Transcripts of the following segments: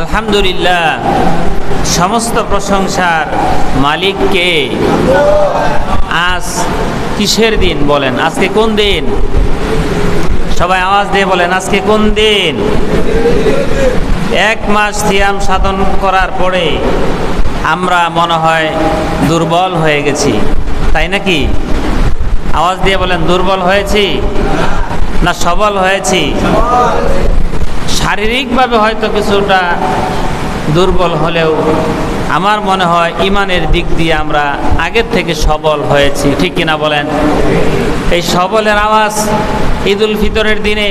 আলহামদুলিল্লাহ, সমস্ত প্রশংসার মালিককে আজ কিসের দিন বলেন? আজকে কোন দিন? সবাই আওয়াজ দিয়ে বলেন, আজকে কোন দিন? এক মাস সিয়াম সাধন করার পরে আমরা মনে হয় দুর্বল হয়ে গেছি। তাই নাকি? আওয়াজ দিয়ে বলেন, দুর্বল হয়েছি না সবল হয়েছি? শারীরিকভাবে হয়তো কিছুটা দুর্বল হলেও আমার মনে হয় ইমানের দিক দিয়ে আমরা আগের থেকে সবল হয়েছি। ঠিক কিনা বলেন? এই সবলের আওয়াজ ঈদুল ফিতরের দিনে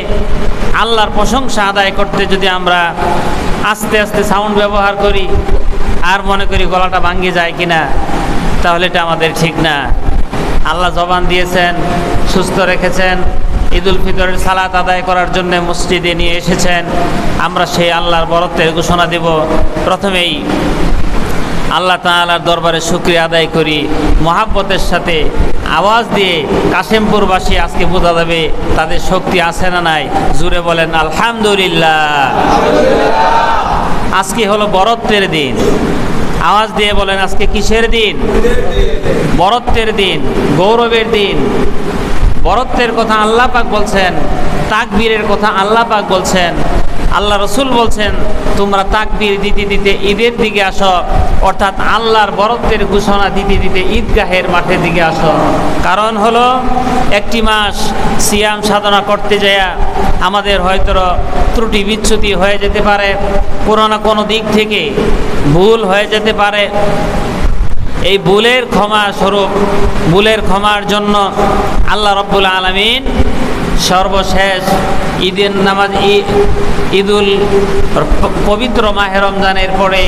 আল্লাহর প্রশংসা আদায় করতে যদি আমরা আস্তে আস্তে সাউন্ড ব্যবহার করি আর মনে করি গলাটা ভাঙ্গি যায় কিনা, তাহলে এটা আমাদের ঠিক না। আল্লাহ জবান দিয়েছেন, সুস্থ রেখেছেন। ঈদুল ফিতরের সালাত আদায় করার জন্য মসজিদে নিয়ে এসেছেন। আমরা সেই আল্লাহর বরত্বের ঘোষণা দেব। প্রথমেই আল্লাহ তাআলার দরবারে শুক্রিয়া আদায় করি। মহাব্বতের সাথে আওয়াজ দিয়ে কাশেমপুরবাসী আজকে বোঝা যাবে তাদের শক্তি আছে না নাই। জুড়ে বলেন, আলহামদুলিল্লাহ। আজকে হলো বরত্বের দিন। আওয়াজ দিয়ে বলেন, আজকে কিসের দিন? বরত্বের দিন, গৌরবের দিন। বরত্বের কথা আল্লাহ পাক বলছেন, তাকবীরের কথা আল্লাহ পাক বলছেন। আল্লাহ রসুল বলছেন, তোমরা তাকবীর দিতে দিতে ঈদের দিকে আসো, অর্থাৎ আল্লাহর বরত্বের ঘোষণা দিতে দিতে ঈদগাহের মাঠের দিকে আসো। কারণ হলো, একটি মাস সিয়াম সাধনা করতে যায় আমাদের হয়তো ত্রুটি বিচ্যুতি হয়ে যেতে পারে, কোনো না কোনো দিক থেকে ভুল হয়ে যেতে পারে। এই বুলের ক্ষমা স্বরূপ বুলের ক্ষমার জন্য আল্লাহ রব্বুল আলমিন সর্বশেষ ঈদের নামাজ ঈদুল পবিত্র মাহে রমজানের পরে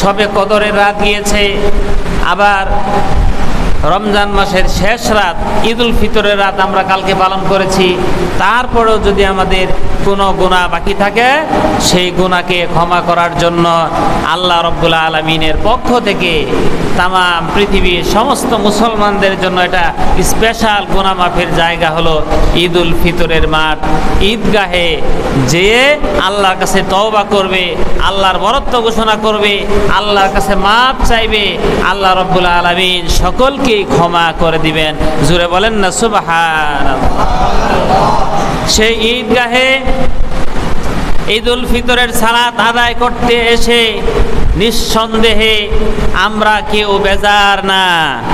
সবে কদরের রাত গিয়েছে, আবার রমজান মাসের শেষ রাত, ঈদুল ফিতরের রাত আমরা কালকে পালন করেছি। তারপরেও যদি আমাদের কোনো গুণা বাকি থাকে, সেই গুণাকে ক্ষমা করার জন্য আল্লাহ রব্বুল আলমিনের পক্ষ থেকে তাম, পৃথিবীর সমস্ত মুসলমানদের জন্য এটা স্পেশাল গুণা মাফের জায়গা হলো ঈদুল ফিতরের মাঠ। ঈদগাহে যে আল্লাহর কাছে তওবা করবে, আল্লাহর বরত্ব ঘোষণা করবে, আল্লাহর কাছে মাপ চাইবে, আল্লাহ রব্বুল আলমিন সকলকেই ক্ষমা করে দিবেন? জুড়ে বলেন না সুবাহান সেই ঈদগাহে ঈদুল ফিতরের সালাত আদায় করতে এসে নিঃসন্দেহে আমরা কেউ বেজার না।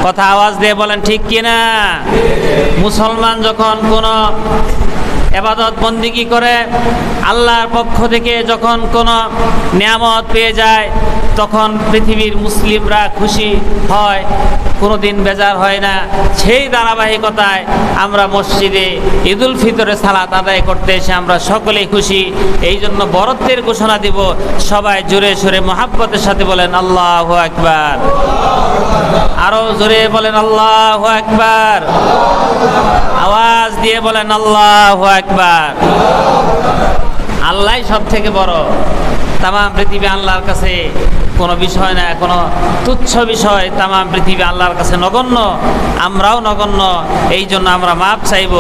কথা আওয়াজ দিয়ে বলেন, ঠিক কিনা মুসলমান যখন কোনো এবাদত বন্দিগি করে, আল্লাহর পক্ষ থেকে যখন কোনো নিয়ামত পেয়ে যায় তখন পৃথিবীর মুসলিমরা খুশি হয় কোনো দিন বেজার হয় না। সেই ধারাবাহিকতায় আমরা মসজিদে ঈদুল ফিতরে সালাত আদায় করতে এসে আমরা সকলেই খুশি। এই জন্য বরত্বের ঘোষণা দিব। সবাই জোরে সোরে মহাব্বতের সাথে বলেন, আল্লাহ একবার আরও জোরে বলেন, আল্লাহ একবার আওয়াজ দিয়ে বলেন, আল্লাহ একবার আল্লাহ সব থেকে বড়। তাম পৃথিবী আল্লাহর কাছে কোনো বিষয় না, কোনো তুচ্ছ বিষয় তামাম পৃথিবী আল্লাহর কাছে নগণ্য, আমরাও নগণ্য এই জন্য আমরা মাপ চাইব,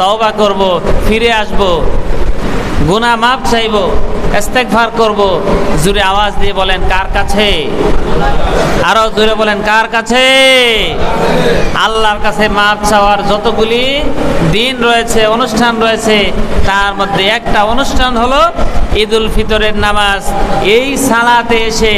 তওবা করব, ফিরে আসব গুনা মাপ চাইব। ইস্তেগফার করব। জুড়ে আওয়াজ দিয়ে বলেন, কার কাছে? আরও জুড়ে বলেন, কার কাছে? আল্লাহর কাছে মাপ চাওয়ার যতগুলি দিন রয়েছে, অনুষ্ঠান রয়েছে, তার মধ্যে একটা অনুষ্ঠান হলো ঈদুল ফিতরের নামাজ। এই সালাতে এসে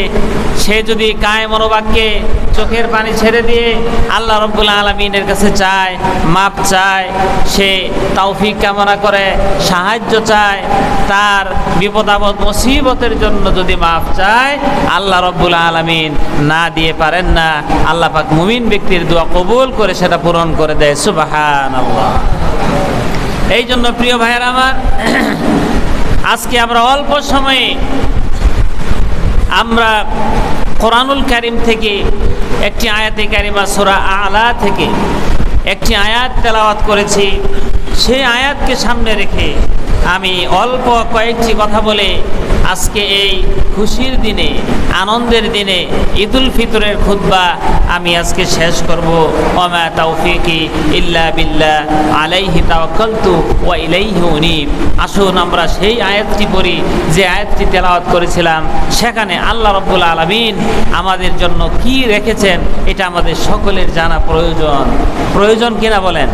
সে যদি কায় মনোবাক্যে চোখের পানি ছেড়ে দিয়ে আল্লাহ রব্বুল আলমিনের কাছে চায়, মাপ চায়, সে তৌফিক কামনা করে, সাহায্য চায়, তার বিপদ আপদ মুসিবতের জন্য যদি মাপ চায়, আল্লাহ রব্বুল আলমিন না দিয়ে পারেন না। আল্লাহ পাক মুমিন ব্যক্তির দোয়া কবুল করে সেটা পূরণ করে দেয়। সুবাহান আল্লাহ এই জন্য প্রিয় ভাইয়ের আমার, আজকে আমরা অল্প সময়ে আমরা কোরআনুল কারিম থেকে একটি আয়াতে কারিমা সোরা আলা থেকে একটি আয়াত তেলাওয়াত করেছি। সেই আয়াতকে সামনে রেখে আমি অল্প কয়েকটি কথা বলে আজকে এই খুশির দিনে, আনন্দের দিনে ঈদুল ফিতরের খুতবা আমি আজকে শেষ করব। ওমা তৌফিকি ইল্লা বিল্লা আলাইহি তাওয়াক্কালতু ওয়া ইলাইহি উনীব। আসুন আমরা সেই আয়াতটি পড়ি, যে আয়াতটি তেলাওয়াত করেছিলাম, সেখানে আল্লাহ রব্বুল আলামিন আমাদের জন্য কি রেখেছেন, এটা আমাদের সকলের জানা প্রয়োজন। প্রয়োজন কিনা বলেন?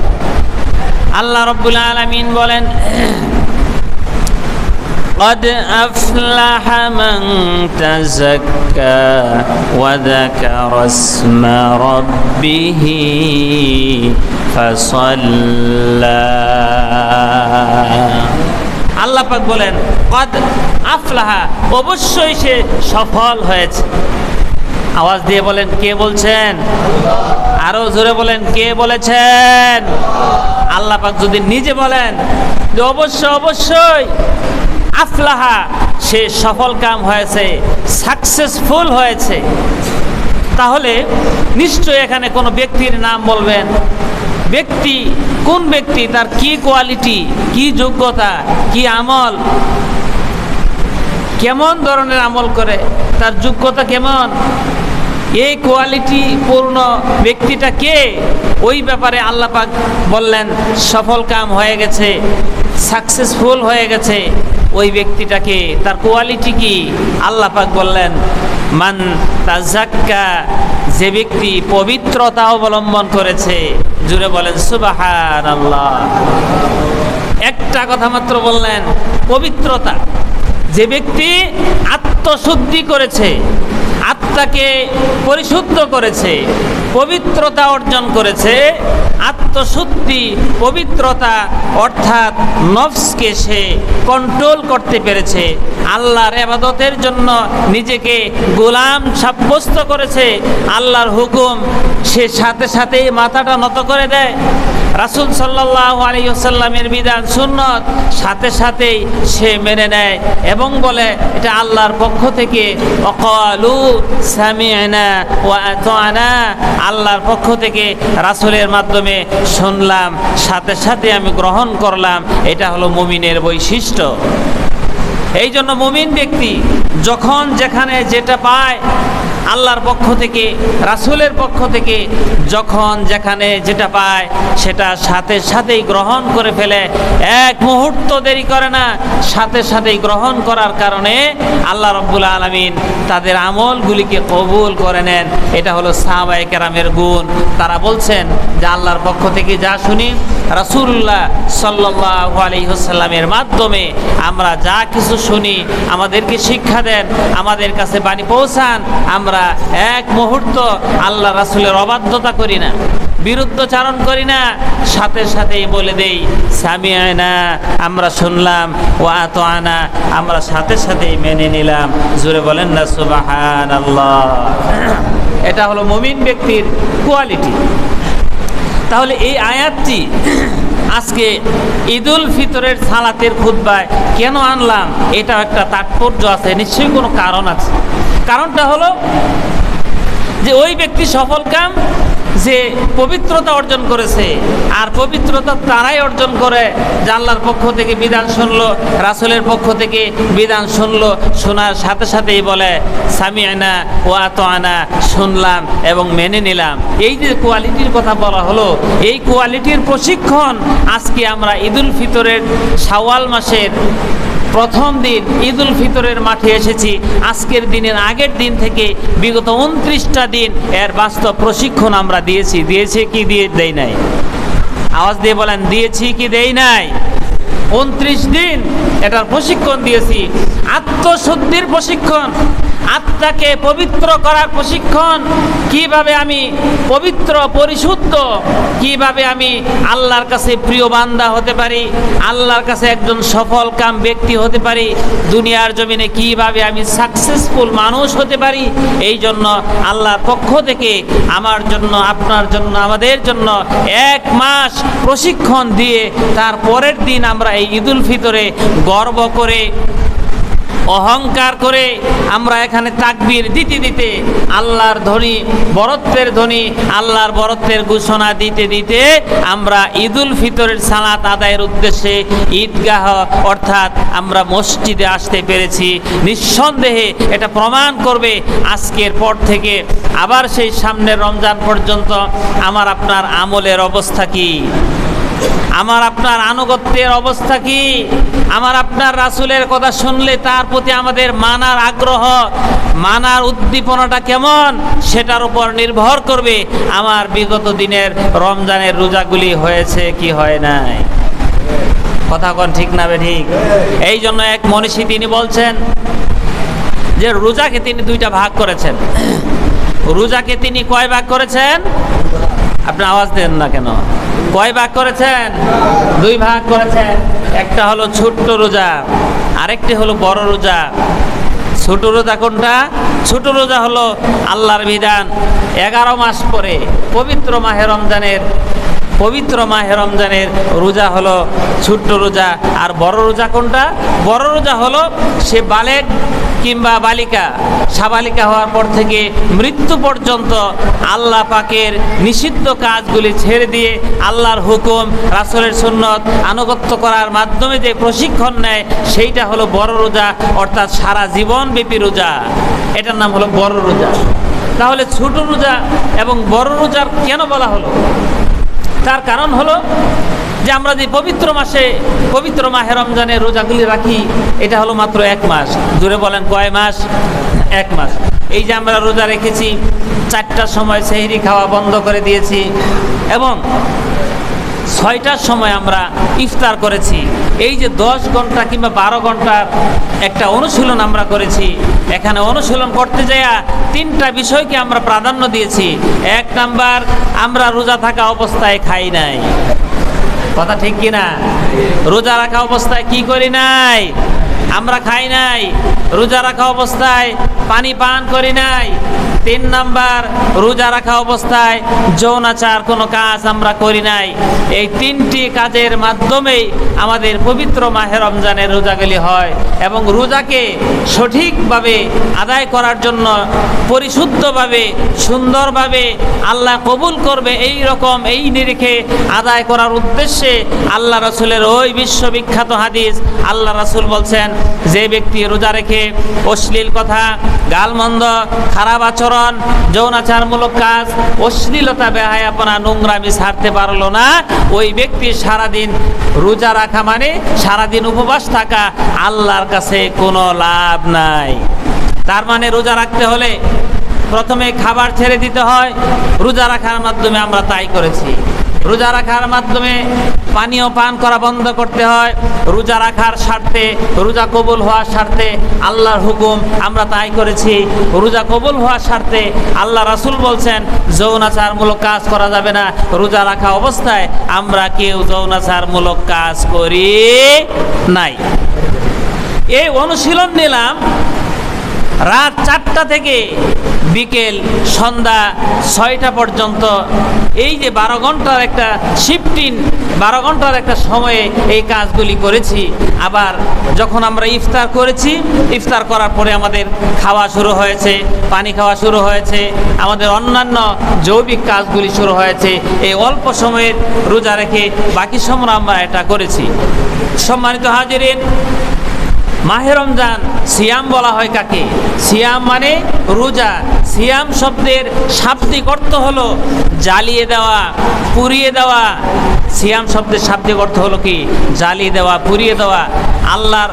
আল্লাহ রব্বুল আলামিন বলেন قد أفلح من تزكى وذكر اسم ربه فصلى আল্লাহ পাক বলেন কদ আফলাহা অবশ্যই সে সফল হয়েছে আওয়াজ দিয়ে বলেন কে বলছেন আরও জোরে বলেন, কে বলেছেন? আল্লাহ পাক যদি নিজে বলেন, যে অবশ্য অবশ্যই, আফলাহা, সে সফল কাম হয়েছে সাকসেসফুল হয়েছে। তাহলে নিশ্চয় এখানে কোনো ব্যক্তির নাম বলবেন। ব্যক্তি, কোন ব্যক্তি, তার কি কোয়ালিটি কি যোগ্যতা, কি আমল? কেমন ধরনের আমল করে? তার যোগ্যতা কেমন? এই কোয়ালিটি পূর্ণ ব্যক্তিটা কে? ওই ব্যাপারে আল্লাহ পাক বললেন, সফল কাম হয়ে গেছে সাকসেসফুল হয়ে গেছে। ওই ব্যক্তিটাকে তার কোয়ালিটি কি? আল্লাহ পাক বললেন, মান তাজাক্কা যে ব্যক্তি পবিত্রতা অবলম্বন করেছে, জুড়ে বলেন সুবাহান আল্লাহ একটা কথা মাত্র বললেন, পবিত্রতা। যে ব্যক্তি আত্মশুদ্ধি করেছে আত্মাকে পরিশুদ্ধ করেছে, পবিত্রতা অর্জন করেছে। আত্মশুদ্ধি, পবিত্রতা অর্থাৎ নফসকে সে কন্ট্রোল করতে পেরেছে। আল্লাহর এবাদতের জন্য নিজেকে গোলাম সাব্যস্ত করেছে। আল্লাহর হুকুম সে সাথে সাথেই মাথাটা নত করে দেয়। রাসুল সাল্লাহ আলিয়াল্লামের বিধান সুন্নত, সাথে সাথেই সে মেনে নেয় এবং বলে, এটা আল্লাহর পক্ষ থেকে, অকালু সামিয়ানা ও আনা আল্লাহর পক্ষ থেকে রাসুলের মাধ্যমে শুনলাম, সাথে সাথে আমি গ্রহণ করলাম, এটা হলো মুমিনের বৈশিষ্ট্য। এই জন্য মুমিন ব্যক্তি যখন যেখানে যেটা পায় আল্লাহর পক্ষ থেকে, রাসুলের পক্ষ থেকে যখন যেখানে যেটা পায়, সেটা সাথে সাথেই গ্রহণ করে ফেলে। এক মুহূর্ত দেরি করে না, সাথে সাথেই গ্রহণ করার কারণে আল্লাহ রব্বুল আলমিন তাদের আমলগুলিকে কবুল করে নেন। এটা হলো সাহাবাই কেরামের গুণ। তারা বলছেন যে, আল্লাহর পক্ষ থেকে যা শুনি রাসুল্লাহ সাল্লাহ আলহিহসাল্লামের মাধ্যমে আমরা যা কিছু শুনি, আমাদেরকে শিক্ষা দেন, আমাদের কাছে বাণী পৌঁছান, আমরা এক মুহূর্ত আল্লাহ রাসুলের অবাধ্যতা করি না বিরুদ্ধচারণ করি না, সাথে সাথেই বলে দেই স্বামী আয়না আমরা শুনলাম ও আত আনা আমরা সাথে সাথেই মেনে নিলাম। জুড়ে বলেন না সুবাহান আল্লাহ এটা হলো মুমিন ব্যক্তির কোয়ালিটি। তাহলে এই আয়াতটি আজকে ঈদুল ফিতরের সালাতের খুদ্বায় কেন আনলাম? এটা একটা তাৎপর্য আছে, নিশ্চয়ই কোনো কারণ আছে। কারণটা হলো যে ওই ব্যক্তি সফল কাম যে পবিত্রতা অর্জন করেছে আর পবিত্রতা তারাই অর্জন করে আল্লাহর পক্ষ থেকে বিধান শুনলো, রাসুলের পক্ষ থেকে বিধান শুনলো, শোনার সাথে সাথেই বলে স্বামী আনা ও আত আনা শুনলাম এবং মেনে নিলাম। এই যে কোয়ালিটির কথা বলা হলো, এই কোয়ালিটির প্রশিক্ষণ আজকে আমরা ঈদুল ফিতরের শাওয়াল মাসের প্রথম দিন ঈদুল ফিতরের মাঠে এসেছি। আজকের দিনের আগের দিন থেকে বিগত উনত্রিশটা দিন এর বাস্তব প্রশিক্ষণ আমরা দিয়েছি। দিয়েছে কি দিয়ে দেয় নাই? আওয়াজ দিয়ে বলেন, দিয়েছি কি দেই নাই? উনত্রিশ দিন এটার প্রশিক্ষণ দিয়েছি। আত্মশুদ্ধির প্রশিক্ষণ, আত্মাকে পবিত্র করার প্রশিক্ষণ, কীভাবে আমি পবিত্র, পরিশুদ্ধ, কীভাবে আমি আল্লাহর কাছে প্রিয় বান্দা হতে পারি, আল্লাহর কাছে একজন সফল কাম ব্যক্তি হতে পারি, দুনিয়ার জমিনে কীভাবে আমি সাকসেসফুল মানুষ হতে পারি, এই জন্য আল্লাহর পক্ষ থেকে আমার জন্য, আপনার জন্য, আমাদের জন্য এক মাস প্রশিক্ষণ দিয়ে তার পরের দিন আমরা এই ঈদুল ফিতরে গর্ব করে, অহংকার করে আমরা এখানে তাকবীর দিতে দিতে আল্লাহর ধ্বনি, বরত্বের ধ্বনি, আল্লাহর বরত্বের ঘোষণা দিতে দিতে আমরা ঈদুল ফিতরের সালাত আদায়ের উদ্দেশ্যে ঈদগাহ, অর্থাৎ আমরা মসজিদে আসতে পেরেছি। নিঃসন্দেহে এটা প্রমাণ করবে আজকের পর থেকে আবার সেই সামনের রমজান পর্যন্ত আমার আপনার আমলের অবস্থা কি? আমার আপনার আনুগত্যের অবস্থা কি? আমার আপনার রাসুলের কথা শুনলে তার প্রতি আমাদের মানার আগ্রহ, মানার উদ্দীপনাটা কেমন? সেটার উপর নির্ভর করবে আমার বিগত দিনের রমজানের রোজাগুলি হয়েছে কি হয় নাই। কথা কোন ঠিক না বে ঠিক? এই জন্য এক মনীষী তিনি বলছেন যে, রোজাকে তিনি দুইটা ভাগ করেছেন। রোজাকে তিনি কয় ভাগ করেছেন? আপনি আওয়াজ দেন না কেন? কয় ভাগ করেছেন? দুই ভাগ করেছেন। একটা হলো ছোট্ট রোজা, আরেকটি হলো বড় রোজা। ছোট রোজা কোনটা? ছোট রোজা হলো আল্লাহর বিধান। এগারো মাস পরে, পবিত্র মাহে রমজানের পবিত্র মাহে রমজানের রোজা হলো ছোট্ট রোজা। আর বড় রোজা কোনটা? বড় রোজা হলো সে বালেক কিংবা বালিকা। সাবালিকা হওয়ার পর থেকে মৃত্যু পর্যন্ত আল্লাহ পাকের নিষিদ্ধ কাজগুলি ছেড়ে দিয়ে আল্লাহর হুকুম, রাসূলের সুন্নত আনুগত্য করার মাধ্যমে যে প্রশিক্ষণ নেয়, সেইটা হলো বড় রোজা, অর্থাৎ সারা জীবন ব্যাপী রোজা। এটার নাম হলো বড় রোজা। তাহলে ছোট রোজা এবং বড় রোজার কেন বলা হলো? তার কারণ হলো যে আমরা যে পবিত্র মাসে, পবিত্র মাহে রমজানের রোজাগুলি রাখি, এটা হলো মাত্র এক মাস। জুড়ে বলেন, কয় মাস? এক মাস। এই যে আমরা রোজা রেখেছি, চারটার সময় সেহরি খাওয়া বন্ধ করে দিয়েছি, এবং ছয়টার সময় আমরা ইফতার করেছি। এই যে দশ ঘণ্টা কিংবা বারো ঘণ্টার একটা অনুশীলন আমরা করেছি, এখানে অনুশীলন করতে যাইয়া তিনটা বিষয়কে আমরা প্রাধান্য দিয়েছি। এক নাম্বার, আমরা রোজা থাকা অবস্থায় খাই নাই। কথা ঠিক কিনা? রোজা রাখা অবস্থায় কি করি নাই? আমরা খাই নাই। রোজা রাখা অবস্থায় পানি পান করি নাই। তিন নাম্বার, রোজা রাখা অবস্থায় যৌনাচার কোনো কাজ আমরা করি নাই। এই তিনটি কাজের মাধ্যমেই আমাদের পবিত্র মাহে রমজানের রোজাগুলি হয় এবং রোজাকে সঠিকভাবে আদায় করার জন্য পরিশুদ্ধভাবে, সুন্দরভাবে আল্লাহ কবুল করবে এই রকম, এই নিরিখে আদায় করার উদ্দেশ্যে আল্লাহ রসুলের ওই বিশ্ববিখ্যাত হাদিস, আল্লাহ রসুল বলছেন, যে ব্যক্তি রোজা রেখে অশ্লীল কথা, গালমন্দ, খারাপ আচরণ যৌনাচারমূলক কাজ, অশ্লীলতা বেহায়াপনা নোংরামি ছাড়তে পারল না। ওই ব্যক্তি সারাদিন রোজা রাখা মানে সারাদিন উপবাস থাকা, আল্লাহর কাছে কোনো লাভ নাই। তার মানে রোজা রাখতে হলে প্রথমে খাবার ছেড়ে দিতে হয়। রোজা রাখার মাধ্যমে আমরা তাই করেছি। রোজা রাখার মাধ্যমে পানীয় পান করা বন্ধ করতে হয়। রোজা রাখার স্বার্থে, রোজা কবুল হওয়ার স্বার্থে আল্লাহর হুকুম, আমরা তাই করেছি। রোজা কবুল হওয়ার স্বার্থে আল্লাহ রাসুল বলছেন, যৌনাচারমূলক কাজ করা যাবে না। রোজা রাখা অবস্থায় আমরা কেউ যৌনাচারমূলক কাজ করি নাই। এই অনুশীলন নিলাম রাত চারটা থেকে বিকেল সন্ধ্যা ছয়টা পর্যন্ত। এই যে বারো ঘণ্টার একটা শিফটিন বারো ঘণ্টার একটা সময়ে এই কাজগুলি করেছি। আবার যখন আমরা ইফতার করেছি, ইফতার করার পরে আমাদের খাওয়া শুরু হয়েছে, পানি খাওয়া শুরু হয়েছে, আমাদের অন্যান্য জৈবিক কাজগুলি শুরু হয়েছে। এই অল্প সময়ের রোজা রেখে বাকি সময় আমরা এটা করেছি। সম্মানিত হাজিরিন মাহে রমজান, সিয়াম বলা হয় কাকে? সিয়াম মানে রোজা। সিয়াম শব্দের শাব্দিক অর্থ হলো জ্বালিয়ে দেওয়া, পুড়িয়ে দেওয়া। সিয়াম শব্দের শাব্দিক অর্থ হলো কি? জ্বালিয়ে দেওয়া, পুড়িয়ে দেওয়া। আল্লাহর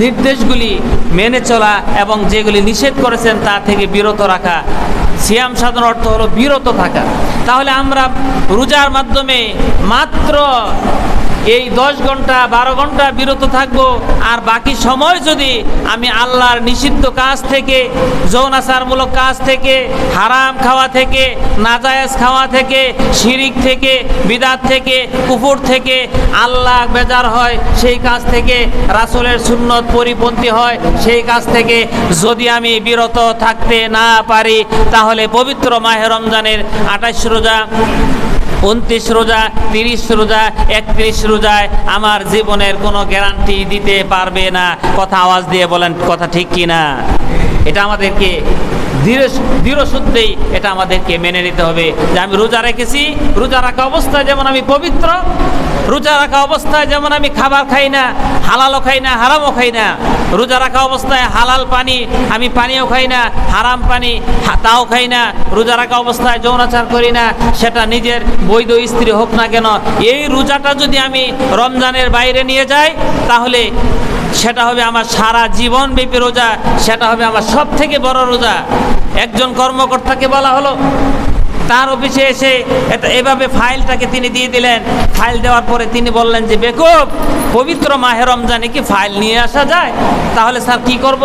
নির্দেশগুলি মেনে চলা এবং যেগুলি নিষেধ করেছেন তা থেকে বিরত রাখা। সিয়াম সাধন অর্থ হলো বিরত থাকা। তাহলে আমরা রোজার মাধ্যমে মাত্র এই দশ ঘণ্টা, বারো ঘণ্টা বিরত থাকব। আর বাকি সময় যদি আমি আল্লাহর নিষিদ্ধ কাজ থেকে, যৌনাচারমূলক কাজ থেকে, হারাম খাওয়া থেকে, নাজায়েজ খাওয়া থেকে, শিরিক থেকে, বিদাত থেকে কুকুর থেকে আল্লাহ বেজার হয়, সেই কাজ থেকে রাসুলের সুন্নত পরিপন্থী হয়, সেই কাজ থেকে যদি আমি বিরত থাকতে না পারি, তাহলে পবিত্র মাহে রমজানের আঠাশ রোজা উনত্রিশ রোজা, তিরিশ রোজা, একত্রিশ রোজায় আমার জীবনের কোনো গ্যারান্টি দিতে পারবে না। কথা আওয়াজ দিয়ে বলেন, কথা ঠিক কি না এটা আমাদেরকে ধীরে দৃঢ় শুদ্ধেই এটা আমাদেরকে মেনে নিতে হবে যে আমি রোজা রেখেছি, রোজা রাখা অবস্থায় যেমন আমি পবিত্র, রোজা রাখা অবস্থায় যেমন আমি খাবার খাই না, হালালও খাই না, হারামও খাই না, রোজা রাখা অবস্থায় হালাল পানি আমি পানিও খাই না, হারাম পানি তাও খাই না, রোজা রাখা অবস্থায় যৌনাচার করি না, সেটা নিজের বৈধ স্ত্রী হোক না কেন, এই রোজাটা যদি আমি রমজানের বাইরে নিয়ে যাই, তাহলে সেটা হবে আমার সারা জীবন ব্যাপী রোজা, সেটা হবে আমার সব থেকে বড় রোজা। একজন কর্মকর্তাকে বলা হলো, তার অফিসে এসে এভাবে ফাইলটাকে তিনি দিয়ে দিলেন। ফাইল দেওয়ার পরে তিনি বললেন যে, বেকুব, পবিত্র মাহে রমজানে কি ফাইল নিয়ে আসা যায়? তাহলে স্যার কি করব?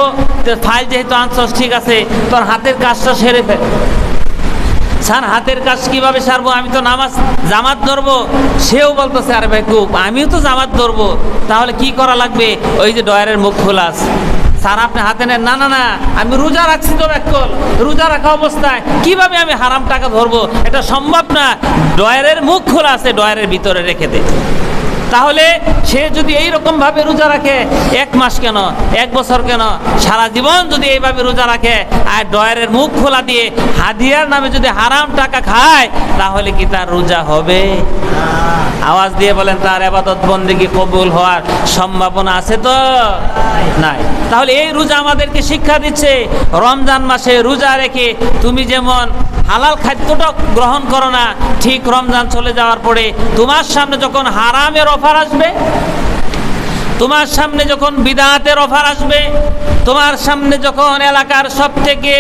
ফাইল যেহেতু আনছস ঠিক আছে, তোর হাতের কাজটা সেরে ফেল। স্যার হাতের কাজ কীভাবে সারবো? আমি তো নামাজ, জামাত ধরবো। সেও বলতেছে, আর ভাই আমিও তো জামাত ধরবো। তাহলে কি করা লাগবে? ওই যে ডয়ারের মুখ খোলা স্যার, আপনি হাতে নেন। না না না, আমি রোজা রাখছি তো ব্যাকল। রোজা রাখা অবস্থায় কীভাবে আমি হারাম টাকা ধরবো? এটা সম্ভব না। ডয়ারের মুখ খোলা আছে ডয়ারের ভিতরে রেখে দে। তাহলে সে যদি এই ভাবে রোজা রাখে, এক মাস কেন, এক বছর কেন? সারা জীবন যদি এইভাবে রোজা রাখে, আর ডয়ারের মুখ খোলা দিয়ে হাদিয়ার নামে যদি হারাম টাকা খায়, তাহলে কি তার রোজা হবে? আওয়াজ দিয়ে বলেন, তার আবাদত বন্দিগি কবুল হওয়ার সম্ভাবনা আছে তো? নাই। তাহলে এই রোজা আমাদেরকে শিক্ষা দিচ্ছে, রমজান মাসে রোজা রেখে তুমি যেমন হালাল খাদ্যটা গ্রহণ করো না, ঠিক রমজান চলে যাওয়ার পরে তোমার সামনে যখন হারামের অফার আসবে? তোমার সামনে যখন বিদাতের অফার আসবে, তোমার সামনে যখন এলাকার সব থেকে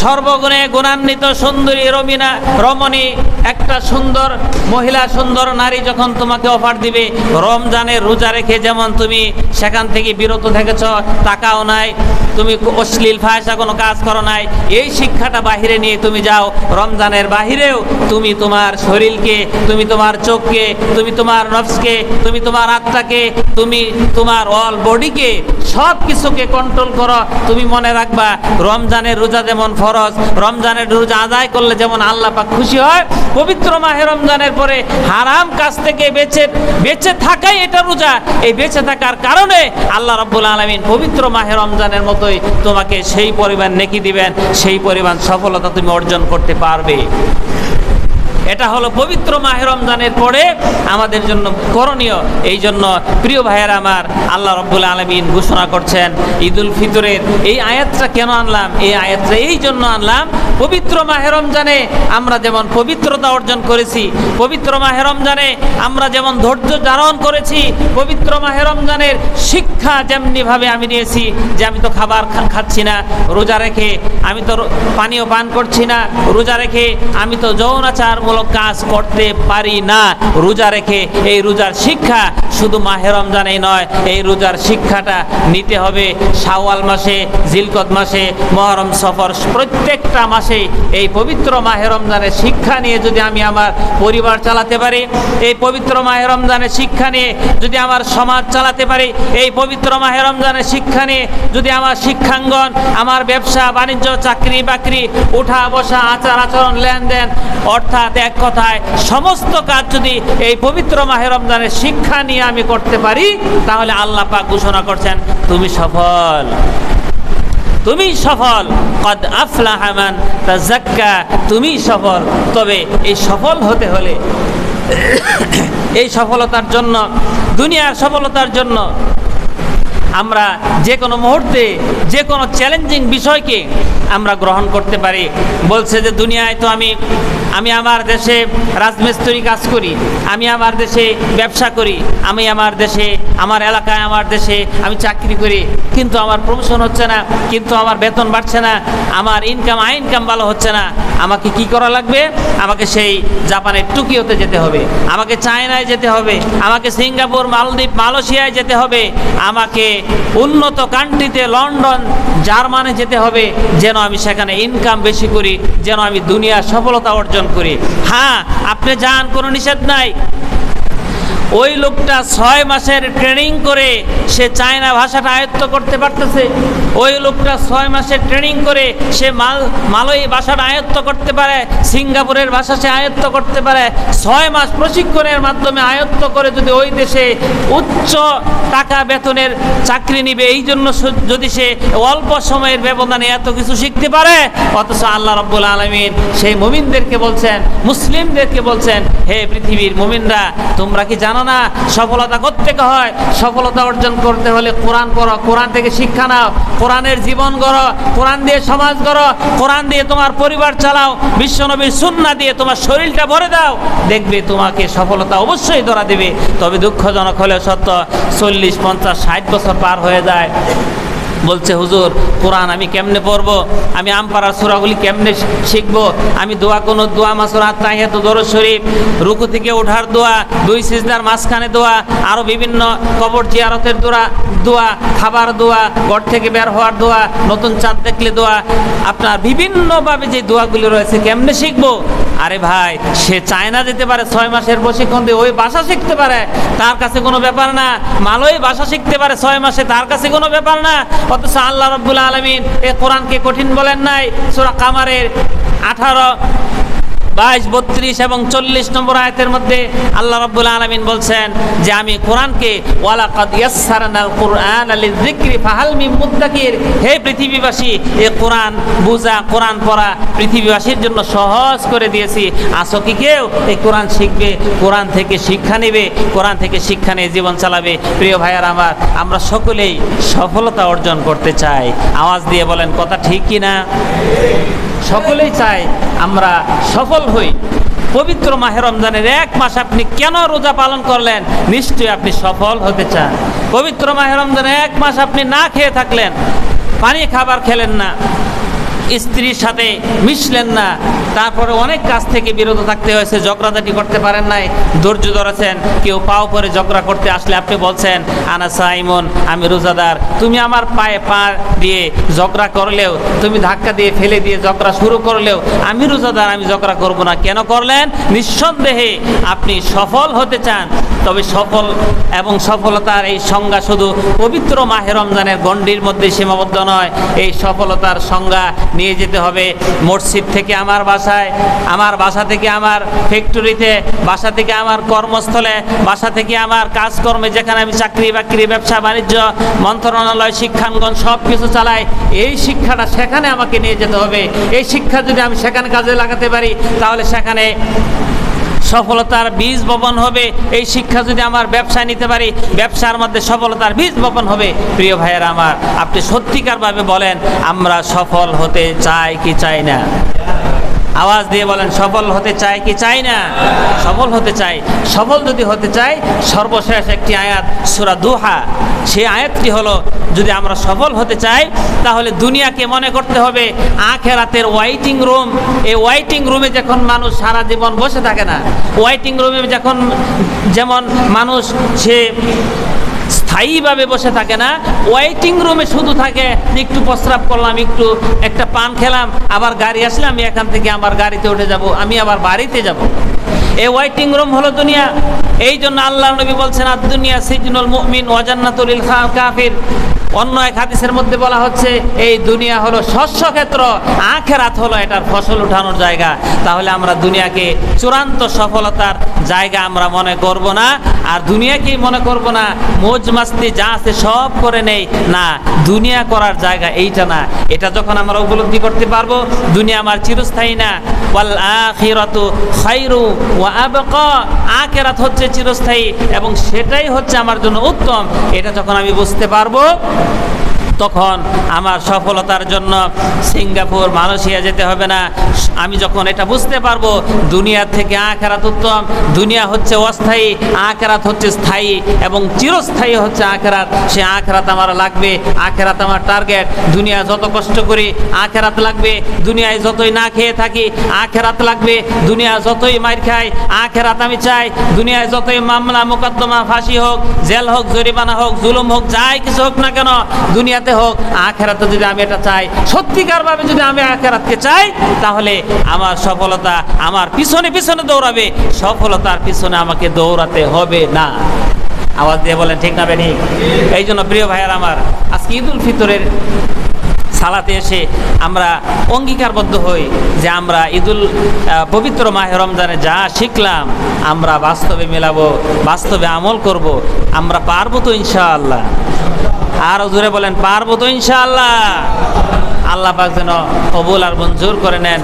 সর্বগুণে গুণান্বিত সুন্দরী রমিনা, রমণী, একটা সুন্দর মহিলা, সুন্দর নারী যখন তোমাকে অফার দিবে, রমজানের রোজা রেখে যেমন তুমি সেখান থেকে বিরত থেকেছ টাকাও নাই তুমি অশ্লীল ফায়সা কোনো কাজ করো নাই। এই শিক্ষাটা বাহিরে নিয়ে তুমি যাও। রমজানের বাহিরেও তুমি তোমার শরীরকে, তুমি তোমার চোখকে, তুমি তোমার নফসকে, তুমি তোমার আত্মাকে, তুমি তোমার অল বডিকে সব কিছুকে কন্ট্রোল করো। তুমি মনে রাখবা, রমজানের রোজা যেমন ফরজ, রমজানের রোজা আদায় করলে যেমন আল্লাহ পাক খুশি হয়, পবিত্র মাহে রমজানের পরে হারাম কাজ থেকে বেঁচে বেঁচে থাকাই এটা রোজা। এই বেঁচে থাকার কারণে আল্লাহ রব্বুল আলমিন পবিত্র মাহে রমজানের মতোই তোমাকে সেই পরিমাণ নেকি দিবেন সেই পরিমাণ সফলতা তুমি অর্জন করতে পারবে। এটা হলো পবিত্র মাহে রমজানের পরে আমাদের জন্য করণীয়। এই জন্য প্রিয় ভাইয়ের আমার, আল্লাহ রব্বুল আলমিন ঘোষণা করছেন ঈদুল ফিতরের এই আয়াতটা কেন আনলাম? এই আয়াতটা এই জন্য আনলাম, পবিত্র মাহে রমজানে আমরা যেমন পবিত্রতা অর্জন করেছি, পবিত্র মাহে রমজানে আমরা যেমন ধৈর্য ধারণ করেছি, পবিত্র মাহে রমজানের শিক্ষা যেমনিভাবে আমি নিয়েছি যে আমি তো খাবার খাচ্ছি না, রোজা রেখে আমি তো পানীয় পান করছি না, রোজা রেখে আমি তো যৌনাচারমূলক কাজ করতে পারি না। রোজা রেখে এই রোজার শিক্ষা শুধু মাহে রমজানেই নয়, এই রোজার শিক্ষাটা নিতে হবে শাওয়াল মাসে, জিলকত মাসে, মহরম সফর, প্রত্যেকটা মাসে এই পবিত্র মাহে রমজানের শিক্ষা নিয়ে যদি আমি আমার পরিবার চালাতে পারি, এই পবিত্র মাহে রমজানের শিক্ষা নিয়ে যদি আমার সমাজ চালাতে পারি, এই পবিত্র মাহে রমজানের শিক্ষা নিয়ে যদি আমার শিক্ষাঙ্গন, আমার ব্যবসা, বাণিজ্য চাকরি বাকরি উঠা বসা আচার আচরণ লেনদেন, অর্থাৎ এক কথায়, সমস্ত কাজ যদি এই পবিত্র মাহে রমজানের শিক্ষা নিয়ে আমি করতে পারি, তাহলে আল্লাহ পাক ঘোষণা করছেন, তুমি সফল। তুমি সফল। কদ আফলাহা মান তাজাক্কা তুমি সফল। তবে এই সফল হতে হলে, এই সফলতার জন্য, দুনিয়ার সফলতার জন্য আমরা যে কোনো মুহূর্তে, যে কোনো চ্যালেঞ্জিং বিষয়কে আমরা গ্রহণ করতে পারি। বলছে যে, দুনিয়ায় তো আমি আমি আমার দেশে রাজমিস্ত্রি কাজ করি, আমি আমার দেশে ব্যবসা করি, আমি আমার দেশে, আমার এলাকায় আমার দেশে আমি চাকরি করি, কিন্তু আমার প্রমোশন হচ্ছে না, কিন্তু আমার বেতন বাড়ছে না, আমার ইনকাম আই ইনকাম ভালো হচ্ছে না। আমাকে কি করা লাগবে? আমাকে সেই জাপানের টোকিওতে যেতে হবে, আমাকে চায়নায় যেতে হবে, আমাকে সিঙ্গাপুর, মালদ্বীপ, মালয়েশিয়ায় যেতে হবে, আমাকে উন্নত কান্ট্রিতে লন্ডন, জার্মানে যেতে হবে যেন আমি সেখানে ইনকাম বেশি করি, যেন আমি দুনিয়া সফলতা অর্জন করি। হ্যাঁ আপনি যান, কোনো নিষেধ নাই। ওই লোকটা ছয় মাসের ট্রেনিং করে সে চায়না ভাষাটা আয়ত্ত করতে পারতেছে। ওই লোকটা ছয় মাসের ট্রেনিং করে সে মাল, মালয় ভাষাটা আয়ত্ত করতে পারে, সিঙ্গাপুরের ভাষা সে আয়ত্ত করতে পারে। ছয় মাস প্রশিক্ষণের মাধ্যমে আয়ত্ত করে যদি ওই দেশে উচ্চ টাকা বেতনের চাকরি নিবে, এই জন্য যদি সে অল্প সময়ের ব্যবধানে এত কিছু শিখতে পারে, অথচ আল্লাহ রব্বুল আলমিন সেই মুমিনদেরকে বলছেন, মুসলিমদেরকে বলছেন, হে পৃথিবীর মুমিনরা, তোমরা কি জানো না সফলতা করতে হয়? সফলতা অর্জন করতে হলে কোরআন পড়ো, কোরআন থেকে শিক্ষা নাও, কোরআনের জীবন গড়ো, কোরআন দিয়ে সমাজ গড়ো, কোরআন দিয়ে তোমার পরিবার চালাও, বিশ্বনবীর সুন্না দিয়ে তোমার শরীরটা ভরে দাও, দেখবে তোমাকে সফলতা অবশ্যই ধরা দেবে। তবে দুঃখজনক হলে সত্য, চল্লিশ, পঞ্চাশ, ষাট বছর পার হয়ে যায়। বলছে, হুজুর, কোরআন আমি কেমনে পড়ব? আমি আমপাড়ার সুরাগুলি কেমনে শিখব? আমি দোয়া কোনো দোয়া মাসুর আত্মাহিয়াত দরজ শরীফ। রুকু থেকে ওঠার দোয়া, দুই সিজদার মাঝখানে দোয়া আরও বিভিন্ন কবর জিয়ারতের দোয়া দোয়া, খাবার দোয়া, ঘর থেকে বের হওয়ার দোয়া, নতুন চাঁদ দেখলে দোয়া। আপনার বিভিন্নভাবে যে দোয়াগুলি রয়েছে, কেমনে শিখব? আরে ভাই, সে চায়না যেতে পারে ছয় মাসের প্রশিক্ষণ দিয়ে, ওই ভাষা শিখতে পারে। তার কাছে কোনো ব্যাপার না। মালয় ভাষা শিখতে পারে ছয় মাসে, তার কাছে কোনো ব্যাপার না। অথচ আল্লাহ রব্বুল আলমিন এ কোরআনকে কঠিন বলেন নাই। সুরা কামারের আঠারো বাইশ, বত্রিশ এবং চল্লিশ নম্বর আয়াতের মধ্যে আল্লাহ রব্বুল আলমিন বলছেন যে আমি কোরআনকে হে পৃথিবীবাসী, এ কোরআন বুঝা, কোরআন পড়া পৃথিবীবাসীর জন্য সহজ করে দিয়েছি। আসো কি কেউ? এই কোরআন শিখবে, কোরআন থেকে শিক্ষা নেবে, কোরআন থেকে শিক্ষা নিয়ে জীবন চালাবে। প্রিয় ভাইয়ার আমার, আমরা সকলেই সফলতা অর্জন করতে চাই। আওয়াজ দিয়ে বলেন, কথা ঠিক কি না সকলেই চায় আমরা সফল হই। পবিত্র মাহে রমজানের এক মাস আপনি কেন রোজা পালন করলেন? নিশ্চয়ই আপনি সফল হতে চান। পবিত্র মাহে রমজানের এক মাস আপনি না খেয়ে থাকলেন, পানি খাবার খেলেন না। স্ত্রীর সাথে মিশলেন না। তারপরে অনেক কাজ থেকে বিরত থাকতে হয়েছে ঝগড়াঝাটি করতে পারেন নাই, ধৈর্য ধরেছেন, কেউ পাও পরে ঝগড়া করতে আসলে আপনি বলছেন, আনা সাইমন, আমি রোজাদার, তুমি আমার পায়ে পা দিয়ে ঝগড়া করলেও, তুমি ধাক্কা দিয়ে ফেলে দিয়ে ঝগড়া শুরু করলেও, আমি রোজাদার, আমি ঝগড়া করব না। কেন করলেন? নিঃসন্দেহে আপনি সফল হতে চান, তবে সফল এবং সফলতার এই সংজ্ঞা শুধু পবিত্র মাহে রমজানের গণ্ডির মধ্যে সীমাবদ্ধ নয়, এই সফলতার সংজ্ঞা নিয়ে যেতে হবে মসজিদ থেকে আমার বাসায়, আমার বাসা থেকে আমার ফ্যাক্টরিতে, বাসা থেকে আমার কর্মস্থলে, বাসা থেকে আমার কাজকর্মে যেখানে আমি চাকরি বাকরি, ব্যবসা বাণিজ্য, মন্ত্রণালয়, শিক্ষাঙ্গন সব কিছু চালাই, এই শিক্ষাটা সেখানে আমাকে নিয়ে যেতে হবে। এই শিক্ষা যদি আমি সেখানে কাজে লাগাতে পারি, তাহলে সেখানে সফলতার বীজ বপন হবে। এই শিক্ষা যদি আমার ব্যবসায় নিতে পারি, ব্যবসার মধ্যে সফলতার বীজ বপন হবে। প্রিয় ভাইয়েরা আমার, আপনি সত্যিকারভাবে বলেন, আমরা সফল হতে চাই কি চাই না? আওয়াজ দিয়ে বলেন, সফল হতে চাই কি চাই না? সফল হতে চাই সফল যদি হতে চাই সর্বশেষ একটি আয়াত, সুরা দুহা। সেই আয়াতটি হলো, যদি আমরা সফল হতে চাই, তাহলে দুনিয়াকে মনে করতে হবে, আখেরাতের ওয়াইটিং রুম। এই ওয়াইটিং রুমে যখন মানুষ সারা জীবন বসে থাকে না, ওয়াইটিং রুমে যখন যেমন মানুষ সে স্থায়ীভাবে বসে থাকে না। ওয়েটিং রুমে শুধু থাকে, একটু প্রস্রাব করলাম, একটু একটা পান খেলাম, আবার গাড়ি আসলে আমি এখান থেকে আমার গাড়িতে উঠে যাব, আমি আবার বাড়িতে যাব। এই ওয়েটিং রুম হলো দুনিয়া। এই জন্য আল্লাহ নবী বলছেন, আর দুনিয়া সিজনুল মুমিন ওয়াজান্নাতুল কাফির। অন্য এক হাদিসের মধ্যে বলা হচ্ছে, এই দুনিয়া হলো শস্য ক্ষেত্র, আখেরাত হলো এটার ফসল উঠানোর জায়গা। তাহলে আমরা দুনিয়াকে চূড়ান্ত সফলতার জায়গা আমরা মনে করব না। আর দুনিয়াকেই মনে করব না, মোজ মাস্তি যা আছে সব করে নেই। না, দুনিয়া করার জায়গা এইটা না। এটা যখন আমরা উপলব্ধি করতে পারব, দুনিয়া আমার চিরস্থায়ী না। ওয়াল আখিরাতু খায়রু ওয়া আখিরাত হচ্ছে চিরস্থায়ী এবং সেটাই হচ্ছে আমার জন্য উত্তম। এটা যখন আমি বুঝতে পারব তখন আমার সফলতার জন্য সিঙ্গাপুর, মালয়েশিয়া যেতে হবে না। আমি যখন এটা বুঝতে পারব দুনিয়ার থেকে আখেরাত উত্তম। দুনিয়া হচ্ছে অস্থায়ী, আখেরাত হচ্ছে স্থায়ী এবং চিরস্থায়ী হচ্ছে আখেরাত। সে আখেরাত আমার লাগবে, আখেরাত আমার টার্গেট। দুনিয়া যত কষ্ট করি, আখেরাত লাগবে। দুনিয়ায় যতই না খেয়ে থাকি, আখেরাত লাগবে। দুনিয়া যতই মার খাই, আখেরাত আমি চাই। দুনিয়ায় যতই মামলা, মোকদ্দমা, ফাঁসি হোক, জেল হোক, জরিমানা হোক, জুলুম হোক, যাই কিছু হোক না কেন, দুনিয়াতে দুনিয়াতে হোক, আখেরাতে যদি আমি এটা চাই, সত্যিকারভাবে যদি আমি আখেরাতকে চাই, তাহলে আমার সফলতা আমার পিছনে পিছনে দৌড়াবে, সফলতার পিছনে আমাকে দৌড়াতে হবে না। আওয়াজ দিয়ে বলেন, ঠিক না বেঠিক এই জন্য প্রিয় ভাইয়ার আমার, আজকে ঈদ উল ফিতরের সালাতে এসে আমরা অঙ্গীকারবদ্ধ হই যে আমরা ঈদুল পবিত্র মাহে রমজানে যা শিখলাম, আমরা বাস্তবে মেলাবো, বাস্তবে আমল করব, আমরা পারব তো ইনশাআল্লাহ। আর জোরে বলেন পারব তো ইনশাআল্লাহ। আল্লাহ পাক যেন কবুল আর মঞ্জুর করে নেন।